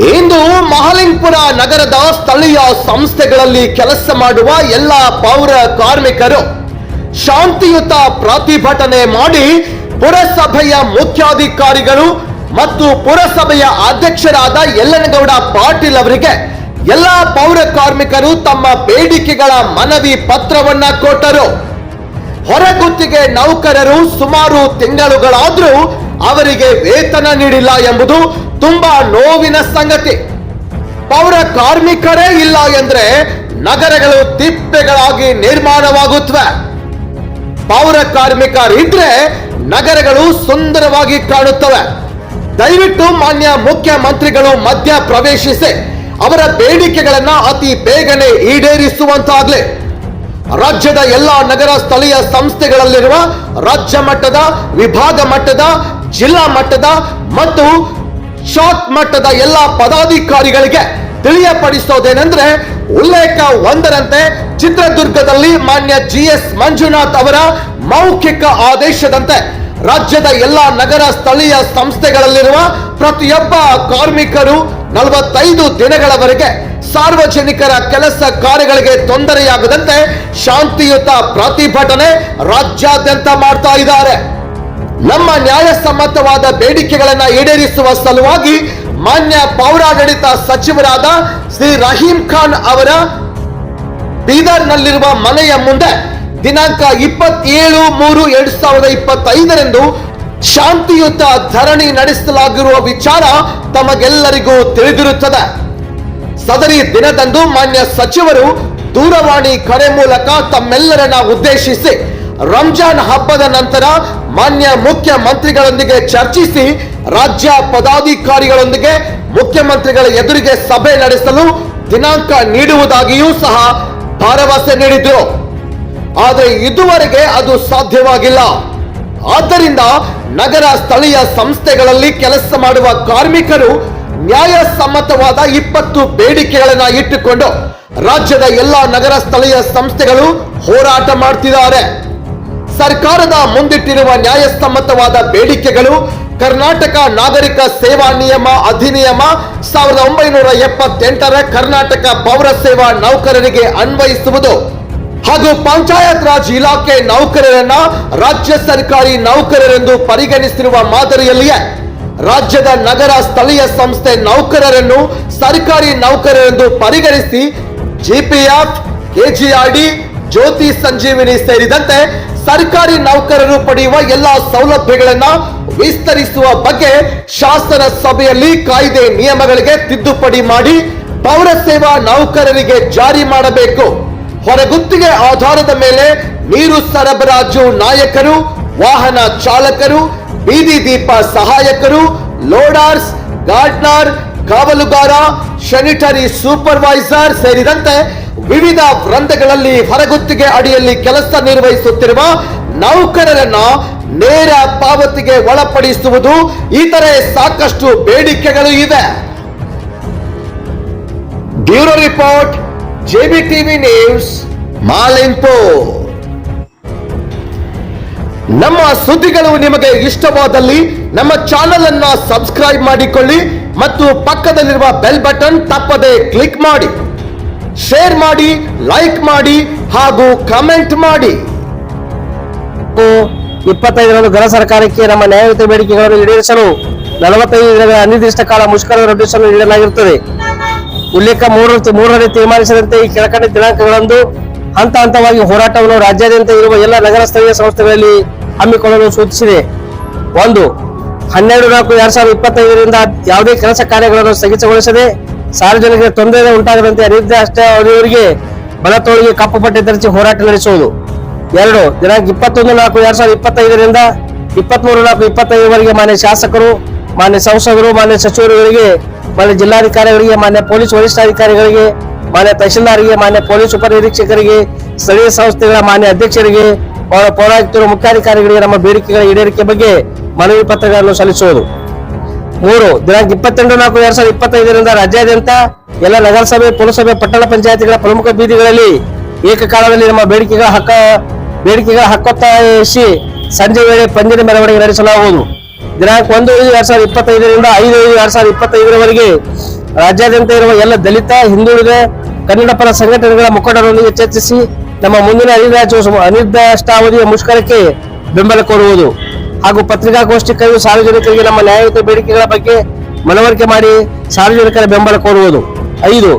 ಇಂದು ಮಹಾಲಿಂಗಪುರ ನಗರದ ಸ್ಥಳೀಯ ಸಂಸ್ಥೆಗಳಲ್ಲಿ ಕೆಲಸ ಮಾಡುವ ಎಲ್ಲ ಪೌರ ಕಾರ್ಮಿಕರು ಶಾಂತಿಯುತ ಪ್ರತಿಭಟನೆ ಮಾಡಿ ಪುರಸಭೆಯ ಮುಖ್ಯಾಧಿಕಾರಿಗಳು ಮತ್ತು ಪುರಸಭೆಯ ಅಧ್ಯಕ್ಷರಾದ ಯಲ್ಲನಗೌಡ ಪಾಟೀಲ್ ಅವರಿಗೆ ಎಲ್ಲ ಪೌರ ಕಾರ್ಮಿಕರು ತಮ್ಮ ಬೇಡಿಕೆಗಳ ಮನವಿ ಪತ್ರವನ್ನ ಕೊಟ್ಟರು. ಹೊರಗುತ್ತಿಗೆ ನೌಕರರು ಸುಮಾರು ತಿಂಗಳುಗಳಾದ್ರೂ ಅವರಿಗೆ ವೇತನ ನೀಡಿಲ್ಲ ಎಂಬುದು ತುಂಬಾ ನೋವಿನ ಸಂಗತಿ. ಪೌರ ಕಾರ್ಮಿಕರೇ ಇಲ್ಲ ಎಂದ್ರೆ ನಗರಗಳು ತಿಪ್ಪೆಗಳಾಗಿ ನಿರ್ಮಾಣವಾಗುತ್ತವೆ ಪೌರ ಕಾರ್ಮಿಕರಿದ್ರೆ ನಗರಗಳು ಸುಂದರವಾಗಿ ಕಾಣುತ್ತವೆ. ದಯವಿಟ್ಟು ಮಾನ್ಯ ಮುಖ್ಯಮಂತ್ರಿಗಳು ಮಧ್ಯ ಪ್ರವೇಶಿಸಿ, ಅವರ ಬೇಡಿಕೆಗಳನ್ನ ಅತಿ ಬೇಗನೆ ಈಡೇರಿಸುವಂತಾಗಲಿ. ರಾಜ್ಯದ ಎಲ್ಲ ನಗರ ಸ್ಥಳೀಯ ಸಂಸ್ಥೆಗಳಲ್ಲಿರುವ ರಾಜ್ಯ ಮಟ್ಟದ, ವಿಭಾಗ ಮಟ್ಟದ, ಜಿಲ್ಲಾ ಮಟ್ಟದ ಮತ್ತು ಶಾಕ್ ಮಟ್ಟದ ಎಲ್ಲ ಪದಾಧಿಕಾರಿಗಳಿಗೆ ತಿಳಿಯಪಡಿಸೋದೇನೆಂದ್ರೆ ಉಲ್ಲೇಖ ಒಂದರಂತೆ ಚಿತ್ರದುರ್ಗದಲ್ಲಿ ಮಾನ್ಯ ಜಿ ಎಸ್ ಮಂಜುನಾಥ್ ಅವರ ಮೌಖಿಕ ಆದೇಶದಂತೆ ರಾಜ್ಯದ ಎಲ್ಲ ನಗರ ಸ್ಥಳೀಯ ಸಂಸ್ಥೆಗಳಲ್ಲಿರುವ ಪ್ರತಿಯೊಬ್ಬ ಕಾರ್ಮಿಕರು ನಲವತ್ತೈದು ದಿನಗಳವರೆಗೆ ಸಾರ್ವಜನಿಕರ ಕೆಲಸ ಕಾರ್ಯಗಳಿಗೆ ತೊಂದರೆಯಾಗದಂತೆ ಶಾಂತಿಯುತ ಪ್ರತಿಭಟನೆ ರಾಜ್ಯಾದ್ಯಂತ ಮಾಡ್ತಾ ಇದ್ದಾರೆ. ನಮ್ಮ ನ್ಯಾಯಸಮ್ಮತವಾದ ಬೇಡಿಕೆಗಳನ್ನ ಈಡೇರಿಸುವ ಸಲುವಾಗಿ ಮಾನ್ಯ ಪೌರಾಡಳಿತ ಸಚಿವರಾದ ಶ್ರೀ ರಹೀಂ ಖಾನ್ ಅವರ ಬೀದರ್ನಲ್ಲಿರುವ ಮನೆಯ ಮುಂದೆ ದಿನಾಂಕ ಇಪ್ಪತ್ತೇಳು ಮೂರು ಎರಡ್ ಸಾವಿರದ ಇಪ್ಪತ್ತೈದರಂದು ಶಾಂತಿಯುತ ಧರಣಿ ನಡೆಸಲಾಗಿರುವ ವಿಚಾರ ತಮಗೆಲ್ಲರಿಗೂ ತಿಳಿದಿರುತ್ತದೆ. ಸದರಿ ದಿನದಂದು ಮಾನ್ಯ ಸಚಿವರು ದೂರವಾಣಿ ಕರೆ ಮೂಲಕ ತಮ್ಮೆಲ್ಲರನ್ನ ಉದ್ದೇಶಿಸಿ ರಂಜಾನ್ ಹಬ್ಬದ ನಂತರ ಮಾನ್ಯ ಮುಖ್ಯಮಂತ್ರಿಗಳೊಂದಿಗೆ ಚರ್ಚಿಸಿ ರಾಜ್ಯ ಪದಾಧಿಕಾರಿಗಳೊಂದಿಗೆ ಮುಖ್ಯಮಂತ್ರಿಗಳ ಎದುರಿಗೆ ಸಭೆ ನಡೆಸಲು ದಿನಾಂಕ ನೀಡುವುದಾಗಿಯೂ ಸಹ ಭರವಸೆ ನೀಡಿದ್ರು. ಆದರೆ ಇದುವರೆಗೆ ಅದು ಸಾಧ್ಯವಾಗಿಲ್ಲ. ಆದ್ದರಿಂದ ನಗರ ಸ್ಥಳೀಯ ಸಂಸ್ಥೆಗಳಲ್ಲಿ ಕೆಲಸ ಮಾಡುವ ಕಾರ್ಮಿಕರು ನ್ಯಾಯಸಮ್ಮತವಾದ ಇಪ್ಪತ್ತು ಬೇಡಿಕೆಗಳನ್ನ ಇಟ್ಟುಕೊಂಡು ರಾಜ್ಯದ ಎಲ್ಲ ನಗರ ಸ್ಥಳೀಯ ಸಂಸ್ಥೆಗಳು ಹೋರಾಟ ಮಾಡ್ತಿದ್ದಾರೆ. ಸರ್ಕಾರದ ಮುಂದಿಟ್ಟಿರುವ ನ್ಯಾಯಸಮ್ಮತವಾದ ಬೇಡಿಕೆಗಳು, ಕರ್ನಾಟಕ ನಾಗರಿಕ ಸೇವಾ ನಿಯಮ ಅಧಿನಿಯಮ ಸಾವಿರದ ಒಂಬೈನೂರ ಎಪ್ಪತ್ತೆಂಟರ ಕರ್ನಾಟಕ ಪೌರ ಸೇವಾ ನೌಕರರಿಗೆ ಅನ್ವಯಿಸುವುದು ಹಾಗೂ ಪಂಚಾಯತ್ ರಾಜ್ ಇಲಾಖೆ ನೌಕರರನ್ನ ರಾಜ್ಯ ಸರ್ಕಾರಿ ನೌಕರರೆಂದು ಪರಿಗಣಿಸಿರುವ ಮಾದರಿಯಲ್ಲಿಯೇ ರಾಜ್ಯದ ನಗರ ಸ್ಥಳೀಯ ಸಂಸ್ಥೆ ನೌಕರರನ್ನು ಸರ್ಕಾರಿ ನೌಕರರೆಂದು ಪರಿಗಣಿಸಿ ಜಿಪಿಎಫ್ ಕೆಜಿಆರ್ಡಿ ಜ್ಯೋತಿ ಸಂಜೀವಿನಿ ಸೇರಿದಂತೆ ಸರ್ಕಾರಿ ನೌಕರರು ಪಡೆಯುವ ಎಲ್ಲಾ ಸೌಲಭ್ಯಗಳನ್ನ ವಿಸ್ತರಿಸುವ ಬಗ್ಗೆ ಶಾಸನ ಸಭೆಯಲ್ಲಿ ಕಾಯ್ದೆ ನಿಯಮಗಳಿಗೆ ತಿದ್ದುಪಡಿ ಮಾಡಿ ಪೌರ ಸೇವಾ ನೌಕರರಿಗೆ ಜಾರಿ ಮಾಡಬೇಕು. ಹೊರಗುತ್ತಿಗೆ ಆಧಾರದ ಮೇಲೆ ನೀರು ಸರಬರಾಜು ನಾಯಕರು, ವಾಹನ ಚಾಲಕರು, ಬೀದಿ ದೀಪ ಸಹಾಯಕರು, ಲೋಡರ್ಸ್, ಗಾರ್ಡ್ನರ್, ಕಾವಲುಗಾರ ಸ್ಯಾನಿಟರಿ ಸೂಪರ್ವೈಸರ್ ಸೇರಿದಂತೆ ವಿವಿಧ ವೃಂದಗಳಲ್ಲಿ ಹೊರಗುತ್ತಿಗೆ ಅಡಿಯಲ್ಲಿ ಕೆಲಸ ನಿರ್ವಹಿಸುತ್ತಿರುವ ನೌಕರರನ್ನ ನೇರ ಪಾವತಿಗೆ ಒಳಪಡಿಸುವುದು ಇತರೆ ಸಾಕಷ್ಟು ಬೇಡಿಕೆಗಳು ಇವೆ bureau report, JB TV news Malimpur ನಮ್ಮ ಸುದ್ದಿಗಳು ನಿಮಗೆ ಇಷ್ಟವಾದಲ್ಲಿ ನಮ್ಮ ಚಾನೆಲ್ ಅನ್ನ ಸಬ್ಸ್ಕ್ರೈಬ್ ಮಾಡಿಕೊಳ್ಳಿ ಮತ್ತು ಪಕ್ಕದಲ್ಲಿರುವ ಬೆಲ್ ಬಟನ್ ತಪ್ಪದೆ ಕ್ಲಿಕ್ ಮಾಡಿ. ಶೇರ್ ಮಾಡಿ ಲೈಕ್ ಮಾಡಿ ಹಾಗೂ ಕಮೆಂಟ್ ಮಾಡಿ. ಇಪ್ಪತ್ತೈದರಂದು ಗೃಹ ಸರ್ಕಾರಕ್ಕೆ ನಮ್ಮ ನ್ಯಾಯಯುತ ಬೇಡಿಕೆಗಳನ್ನು ಈಡೇರಿಸಲು ನಲವತ್ತೈದು ದಿನಗಳ ಅನಿರ್ದಿಷ್ಟ ಕಾಲ ಮುಷ್ಕರ ನೋಟಿಸನ್ನು ನೀಡಲಾಗಿರುತ್ತದೆ. ಉಲ್ಲೇಖ ಮೂರು ಮೂರರಲ್ಲಿ ತೀರ್ಮಾನಿಸಿದಂತೆ ಈ ಕೆಳಕಂಡ ದಿನಾಂಕಗಳಂದು ಹಂತ ಹಂತವಾಗಿ ಹೋರಾಟವನ್ನು ರಾಜ್ಯಾದ್ಯಂತ ಇರುವ ಎಲ್ಲ ನಗರ ಸ್ಥಳೀಯ ಸಂಸ್ಥೆಗಳಲ್ಲಿ ಹಮ್ಮಿಕೊಳ್ಳಲು ಸೂಚಿಸಿದೆ. ಒಂದು, ಹನ್ನೆರಡು ನಾಲ್ಕು ಎರಡ್ ಸಾವಿರದ ಇಪ್ಪತ್ತೈದರಿಂದ ಯಾವುದೇ ಕೆಲಸ ಕಾರ್ಯಗಳನ್ನು ಸ್ಥಗಿತಗೊಳಿಸದೆ ಸಾರ್ವಜನಿಕರ ತೊಂದರೆ ಉಂಟಾಗದಂತೆ ಅಷ್ಟೇ ಅವರಿಗೆ ಬಲತೋಳಿಗೆ ಕಪ್ಪು ಪಟ್ಟಿ ಧರಿಸಿ ಹೋರಾಟ ನಡೆಸುವುದು. ಎರಡು, ದಿನಾಂಕ ಇಪ್ಪತ್ತೊಂದು ನಾಲ್ಕು ಎರಡ್ ಸಾವಿರದ ಇಪ್ಪತ್ತೈದರಿಂದ ಇಪ್ಪತ್ಮೂರು ನಾಲ್ಕು ಇಪ್ಪತ್ತೈದುವರೆಗೆ ಮಾನ್ಯ ಶಾಸಕರು, ಮಾನ್ಯ ಸಂಸದರು, ಮಾನ್ಯ ಸಚಿವರುಗಳಿಗೆ, ಮಾನ್ಯ ಜಿಲ್ಲಾಧಿಕಾರಿಗಳಿಗೆ, ಮಾನ್ಯ ಪೊಲೀಸ್ ವರಿಷ್ಠಾಧಿಕಾರಿಗಳಿಗೆ, ಮಾನ್ಯ ತಹಶೀಲ್ದಾರ್ಗೆ, ಮಾನ್ಯ ಪೊಲೀಸ್ ಉಪನಿರೀಕ್ಷಕರಿಗೆ, ಸ್ಥಳೀಯ ಸಂಸ್ಥೆಗಳ ಮಾನ್ಯ ಅಧ್ಯಕ್ಷರಿಗೆ ಪೌರ ಪೌರಾಯುಕ್ತರು ಮುಖ್ಯಾಧಿಕಾರಿಗಳಿಗೆ ನಮ್ಮ ಬೇಡಿಕೆಗಳ ಈಡೇರಿಕೆ ಬಗ್ಗೆ ಮನವಿ ಪತ್ರಗಳನ್ನು ಸಲ್ಲಿಸುವುದು. ಮೂರು, ದಿನಾಂಕ ಇಪ್ಪತ್ತೆಂಟು, ನಾಲ್ಕು, ಎರಡ್ ಸಾವಿರದ ಇಪ್ಪತ್ತೈದರಿಂದ ರಾಜ್ಯಾದ್ಯಂತ ಎಲ್ಲ ನಗರಸಭೆ, ಪುರಸಭೆ, ಪಟ್ಟಣ ಪಂಚಾಯತಿಗಳ ಪ್ರಮುಖ ಬೀದಿಗಳಲ್ಲಿ ಏಕಕಾಲದಲ್ಲಿ ನಮ್ಮ ಬೇಡಿಕೆಗಳ ಹಕ್ಕ, ಬೇಡಿಕೆಗಳ ಹಕ್ಕೊತ್ತಾಯಿಸಿ ಸಂಜೆ ವೇಳೆ ಪಂಜಿನ ಮೆರವಣಿಗೆ ನಡೆಸಲಾಗುವುದು. ದಿನಾಂಕ ಒಂದು, ಐದು, ಎರಡ್ ಸಾವಿರದ ಇಪ್ಪತ್ತೈದರಿಂದ ಐದು ಐದು, ಎರಡ್ ಸಾವಿರದ ಇಪ್ಪತ್ತೈದರವರೆಗೆ ರಾಜ್ಯಾದ್ಯಂತ ಇರುವ ಎಲ್ಲ ದಲಿತ, ಹಿಂದುಳಿದ, ಕನ್ನಡ ಪರ ಸಂಘಟನೆಗಳ ಮುಖಂಡರೊಂದಿಗೆ ಚರ್ಚಿಸಿ ನಮ್ಮ ಮುಂದಿನ ಅನಿರ್ದಿಷ್ಟ ಅನಿರ್ದಿಷ್ಟಾವಧಿಯ ಮುಷ್ಕರಕ್ಕೆ ಬೆಂಬಲ ಕೋರುವುದು. ಹಾಗೂ ಪತ್ರಿಕಾಗೋಷ್ಠಿ ಕರೆದು ಸಾರ್ವಜನಿಕರಿಗೆ ನಮ್ಮ ನ್ಯಾಯಯುತ ಬೇಡಿಕೆಗಳ ಬಗ್ಗೆ ಮನವರಿಕೆ ಮಾಡಿ ಸಾರ್ವಜನಿಕರ ಬೆಂಬಲ ಕೋರುವುದು. ಐದು,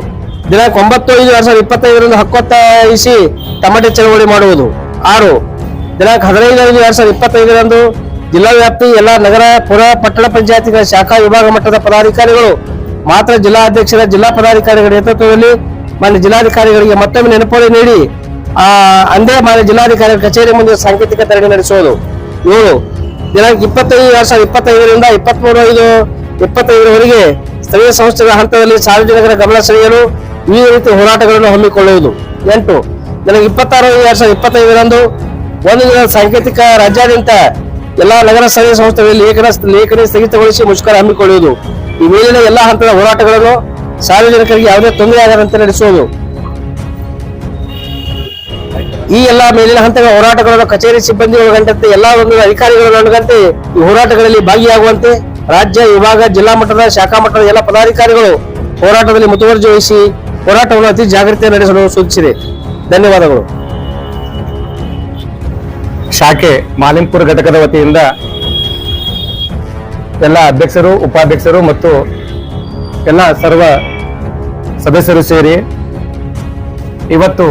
ದಿನಾಂಕ ಒಂಬತ್ತು ಐದು ಎರಡ್ ಸಾವಿರದ ಇಪ್ಪತ್ತೈದರಂದು ಹಕ್ಕೊತ್ತಾಯಿಸಿ ತಮಟೆ ಚಳವಳಿ ಮಾಡುವುದು. ಆರು, ದಿನಾಂಕ ಹದಿನೈದು ಐದು ಎರಡ್ ಸಾವಿರದ ಇಪ್ಪತ್ತೈದರಂದು ಜಿಲ್ಲಾ ವ್ಯಾಪ್ತಿ, ಎಲ್ಲ ನಗರ, ಪುರ, ಪಟ್ಟಣ ಪಂಚಾಯತಿಗಳ ಶಾಖಾ ವಿಭಾಗ ಮಟ್ಟದ ಪದಾಧಿಕಾರಿಗಳು, ಮಾತ್ರ ಜಿಲ್ಲಾ ಅಧ್ಯಕ್ಷರ ಜಿಲ್ಲಾ ಪದಾಧಿಕಾರಿಗಳ ನೇತೃತ್ವದಲ್ಲಿ ಮಾನ್ಯ ಜಿಲ್ಲಾಧಿಕಾರಿಗಳಿಗೆ ಮತ್ತೊಮ್ಮೆ ನೆನಪುಗಳು ನೀಡಿ, ಆ, ಅಂದೇ ಮಾನ್ಯ ಜಿಲ್ಲಾಧಿಕಾರಿಗಳ ಕಚೇರಿ ಮುಂದೆ ಸಾಂಕೇತಿಕ ಧರಣಿ ನಡೆಸುವುದು. ಏಳು ದಿನಾಂಕ ಇಪ್ಪತ್ತೈದು, ಎರಡ್ ಸಾವಿರದ ಇಪ್ಪತ್ತೈದರಿಂದ ಇಪ್ಪತ್ಮೂರು ಐದು, ಇಪ್ಪತ್ತೈದರವರೆಗೆ ಸ್ಥಳೀಯ ಸಂಸ್ಥೆಗಳ ಹಂತದಲ್ಲಿ ಸಾರ್ವಜನಿಕರ ಗಮನ ಸೆಳೆಯಲು ವಿವಿಧ ರೀತಿಯ ಹೋರಾಟಗಳನ್ನು ಹಮ್ಮಿಕೊಳ್ಳುವುದು. ಎಂಟು, ದಿನಾಂಕ ಇಪ್ಪತ್ತಾರು, ಎರಡ್ ಸಾವಿರದ ಇಪ್ಪತ್ತೈದರಂದು ಒಂದು ದಿನ ಸಾಂಕೇತಿಕ ರಾಜ್ಯಾದ್ಯಂತ ಎಲ್ಲಾ ನಗರ ಸ್ಥಳೀಯ ಸಂಸ್ಥೆಗಳಲ್ಲಿ ಲೇಖನ ಲೇಖನ ಸ್ಥಗಿತಗೊಳಿಸಿ ಮುಷ್ಕರ ಹಮ್ಮಿಕೊಳ್ಳುವುದು. ಈ ಮೇಲಿನ ಎಲ್ಲಾ ಹಂತದ ಹೋರಾಟಗಳನ್ನು ಸಾರ್ವಜನಿಕರಿಗೆ ಯಾವುದೇ ತೊಂದರೆ ಆಗದಂತೆ ನಡೆಸುವುದು. ಈ ಎಲ್ಲಾ ಮೇಲಿನ ಹಂತಗಳ ಹೋರಾಟಗಳನ್ನು ಕಚೇರಿ ಸಿಬ್ಬಂದಿ ಒಳಗಂಟಂತೆ ಎಲ್ಲಾ ಒಂದು ಅಧಿಕಾರಿಗಳು ಒಳಗಂತೆ ಈ ಹೋರಾಟಗಳಲ್ಲಿ ಭಾಗಿಯಾಗುವಂತೆ ರಾಜ್ಯ, ವಿಭಾಗ, ಜಿಲ್ಲಾ ಮಟ್ಟದ, ಶಾಖಾ ಮಟ್ಟದ ಎಲ್ಲ ಪದಾಧಿಕಾರಿಗಳು ಹೋರಾಟದಲ್ಲಿ ಮುತುವರ್ಜಿ ವಹಿಸಿ ಹೋರಾಟವನ್ನು ಅತಿ ಜಾಗೃತಿ ನಡೆಸಲು ಸೂಚಿಸಿದೆ. ಧನ್ಯವಾದಗಳು. ಶಾಖೆ ಮಾಲಿಂಪುರ ಘಟಕದ ವತಿಯಿಂದ ಎಲ್ಲ ಅಧ್ಯಕ್ಷರು, ಉಪಾಧ್ಯಕ್ಷರು ಮತ್ತು ಎಲ್ಲ ಸರ್ವ ಸದಸ್ಯರು ಸೇರಿ ಇವತ್ತು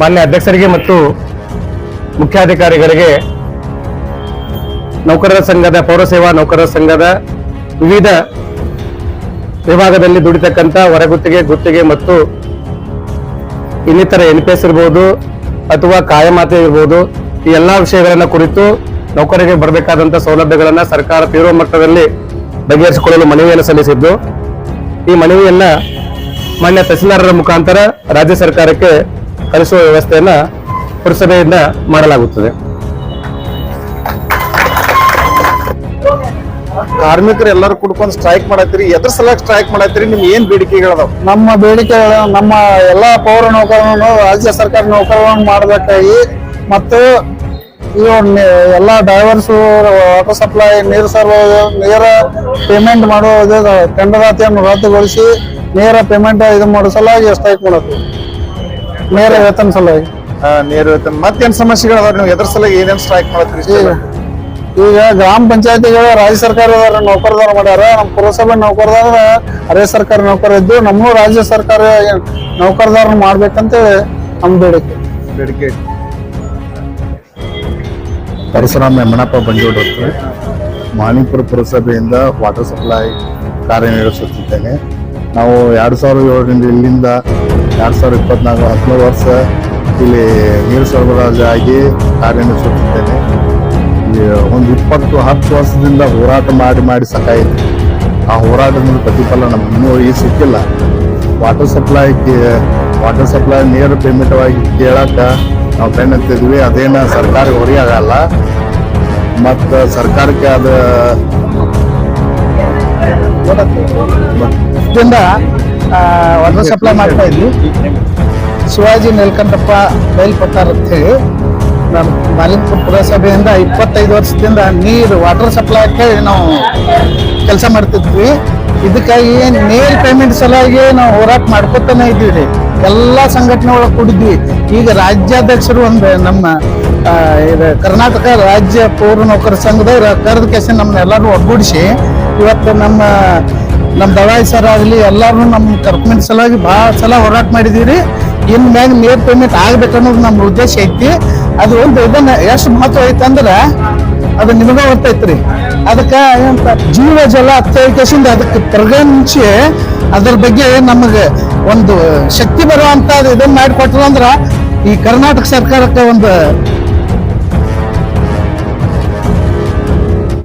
ಮಾನ್ಯ ಅಧ್ಯಕ್ಷರಿಗೆ ಮತ್ತು ಮುಖ್ಯಾಧಿಕಾರಿಗಳಿಗೆ ನೌಕರರ ಸಂಘದ ಪೌರಸೇವಾ ನೌಕರರ ಸಂಘದ ವಿವಿಧ ವಿಭಾಗದಲ್ಲಿ ದುಡಿತಕ್ಕಂಥ ಹೊರಗುತ್ತಿಗೆ, ಗುತ್ತಿಗೆ ಮತ್ತು ಇನ್ನಿತರ ಎನ್ ಪಿ ಎಸ್ ಇರ್ಬೋದು ಅಥವಾ ಕಾಯಮಾತೆ ಇರ್ಬೋದು, ಈ ಎಲ್ಲಾ ವಿಷಯಗಳನ್ನ ಕುರಿತು ನೌಕರರಿಗೆ ಬರಬೇಕಾದಂಥ ಸೌಲಭ್ಯಗಳನ್ನ ಸರ್ಕಾರ ತೀವ್ರ ಮಟ್ಟದಲ್ಲಿ ಬಗೆಹರಿಸಿಕೊಳ್ಳಲು ಮನವಿಯನ್ನು ಸಲ್ಲಿಸಿದ್ದು. ಈ ಮನವಿಯನ್ನು ಮಾನ್ಯ ತಹಸೀಲ್ದಾರರ ಮುಖಾಂತರ ರಾಜ್ಯ ಸರ್ಕಾರಕ್ಕೆ ಕಳಿಸುವ ವ್ಯವಸ್ಥೆಯನ್ನ ಪುರಸಭೆಯಿಂದ ಮಾಡಲಾಗುತ್ತದೆ. ಕಾರ್ಮಿಕರು ಎಲ್ಲರೂ ಕುಡ್ಕೊಂಡು ಸ್ಟ್ರೈಕ್ ಮಾಡತ್ತೀರಿ. ಎದ್ರ ಸಲ ಸ್ಟ್ರೈಕ್ ಮಾಡತ್ತೀರಿ. ನಿಮ್ ಏನ್ ಬೇಡಿಕೆಗಳದಾವ ನಮ್ಮ ಬೇಡಿಕೆ ನಮ್ಮ ಎಲ್ಲಾ ಪೌರ ನೌಕರರನ್ನು ರಾಜ್ಯ ಸರ್ಕಾರ ನೌಕರರನ್ನು ಮಾಡಬೇಕಾಗಿ ಮತ್ತು ಇವು ಎಲ್ಲ ಎಲ್ಲಾ ಡ್ರೈವರ್ಸ್ ವಾಟರ್ ಸಪ್ಲೈ ನೀರು ಸರ್ವ ನೇರ ಪೇಮೆಂಟ್ ಮಾಡುವುದು ಟೆಂಡರಾತಿಯನ್ನು ರದ್ದುಗೊಳಿಸಿ ನೇರ ಪೇಮೆಂಟ್ ಇದು ಮಾಡಿಸಲಾಗಿ ಸ್ಟ್ರೈಕ್ ಮಾಡತ್ತೀವಿ. ನೇರ ವೇತನ ಸಲುವಾಗಿ? ನೇರ ವೇತನ. ಮತ್ತೇನ್ ಸಮಸ್ಯೆಗಳು ನೀವು ಎದ್ರ ಸಲುವಾಗಿ ಏನೇನ್ ಸ್ಟ್ರೈಕ್ ಮಾಡತ್ತೀರಿ ಈಗ ಈಗ ಗ್ರಾಮ ಪಂಚಾಯತಿಗಳು ರಾಜ್ಯ ಸರ್ಕಾರದವ್ರ ನೌಕರದಾರ ಮಾಡ್ಯಾರ. ನಮ್ಮ ಪುರಸಭೆ ನೌಕರದಾರ ಅರೆ ಸರ್ಕಾರ ನೌಕರ ಇದ್ದು ನಮ್ಮ ರಾಜ್ಯ ಸರ್ಕಾರ ನೌಕರದಾರ ಮಾಡ್ಬೇಕಂತ ನಮ್ಮ ಬೇಡಿಕೆ. ಬೇಡಿಕೆ ಪರಶುರಾಮ್ ಯಮ್ಮನಪ್ಪ ಬಂಜೋಡ್ ಅಂತ ಮಾಣಿಪುರ ಪುರಸಭೆಯಿಂದ ವಾಟರ್ ಸಪ್ಲೈ ಕಾರ್ಯನಿರ್ವಹಿಸುತ್ತಿದ್ದೇನೆ. ನಾವು ಎರಡು ಸಾವಿರದ ಏಳರಿಂದ ಇಲ್ಲಿಂದ ಎರಡು ಸಾವಿರದ ಇಪ್ಪತ್ನಾಲ್ಕು ಹದಿಮೂರು ವರ್ಷ ಇಲ್ಲಿ ನೀರು ಸರಬರಾಜು ಆಗಿ ಕಾರ್ಯನಿರ್ವಹಿಸುತ್ತಿದ್ದೇನೆ. ಒಂದು ಇಪ್ಪತ್ತು ಹತ್ತು ವರ್ಷದಿಂದ ಹೋರಾಟ ಮಾಡಿ ಮಾಡಿ ಸಾಕಾಯಿತು. ಆ ಹೋರಾಟದಿಂದ ಪ್ರತಿಫಲ ನಮ್ಗೆ ಇನ್ನೂ ಸಿಕ್ಕಿಲ್ಲ. ವಾಟರ್ ಸಪ್ಲೈ ವಾಟರ್ ಸಪ್ಲೈ ನೇರ ಪೇಮೆಂಟ್ ಕೇಳಕ್ಕೆ ನಾವು ಬೆನ್ನತ್ತಿದ್ವಿ ಅದೇನು ಸರ್ಕಾರ ಹೊರೆ ಆಗಲ್ಲ ಮತ್ತು ಸರ್ಕಾರಕ್ಕೆ ಅದ ಇದರಿಂದ ವಾಟರ್ ಸಪ್ಲೈ ಮಾಡ್ತಾ ಇದ್ವಿ. ಶಿವಾಜಿ ನೆಲ್ಕಂಠಪ್ಪ ಬಯಲ್ಪಟ್ಟಾರ ಅಂತ ಹೇಳಿ ನಮ್ಮ ಮಾಲಿನ್ಪುರ ಪುರಸಭೆಯಿಂದ ಇಪ್ಪತ್ತೈದು ವರ್ಷದಿಂದ ನೀರು ವಾಟರ್ ಸಪ್ಲೈ ಹೇಳಿ ನಾವು ಕೆಲಸ ಮಾಡ್ತಿದ್ವಿ. ಇದಕ್ಕಾಗಿ ನೇರ ಪೇಮೆಂಟ್ ಸಲುವಾಗಿ ನಾವು ಹೋರಾಟ ಮಾಡ್ಕೊತಾನೆ ರೀ. ಎಲ್ಲ ಸಂಘಟನೆ ಒಳಗೆ ಕೂಡಿದ್ವಿ. ಈಗ ರಾಜ್ಯಾಧ್ಯಕ್ಷರು ಒಂದು ನಮ್ಮ ಇದು ಕರ್ನಾಟಕ ರಾಜ್ಯ ಪೌರ ನೌಕರ ಸಂಘದವ್ರು ಕರೆದ ಕೇಸ ನಮ್ಮನ್ನೆಲ್ಲರೂ ಒಗ್ಗೂಡಿಸಿ ಇವತ್ತು ನಮ್ಮ ನಮ್ಮ ದವಾಯಿ ಸರ್ ಆಗಲಿ ಎಲ್ಲರೂ ನಮ್ಮ ಕರ್ಕೊಂಡ್ ಸಲುವಾಗಿ ಭಾಳ ಸಲ ಹೋರಾಟ ಮಾಡಿದೀವಿ ಇನ್ ಮ್ಯಾಗ ನೇರ್ ಪೇಮೆಂಟ್ ಆಗ್ಬೇಕು ಅನ್ನೋದು ನಮ್ಮ ಉದ್ದೇಶ ಐತಿ. ಅದು ಒಂದು ಇದನ್ನ ಎಷ್ಟು ಮಹತ್ವ ಐತೆ ಅಂದ್ರೆ ಅದು ನಿಮಗ ಗೊತ್ತೈತ್ರಿ. ಅದಕ್ಕೆ ಏನಂತ ಜೀವ ಜಲ ಅತ್ಯಕೇಶಿಂದ ಅದಕ್ಕೆ ಪರಿಗಣಿಸಿ ಅದ್ರ ಬಗ್ಗೆ ನಮಗೆ ಒಂದು ಶಕ್ತಿ ಬರುವಂತ ಇದನ್ನ ಮಾಡಿಕೊಟ್ರು ಅಂದ್ರೆ ಈ ಕರ್ನಾಟಕ ಸರ್ಕಾರಕ್ಕೆ ಒಂದು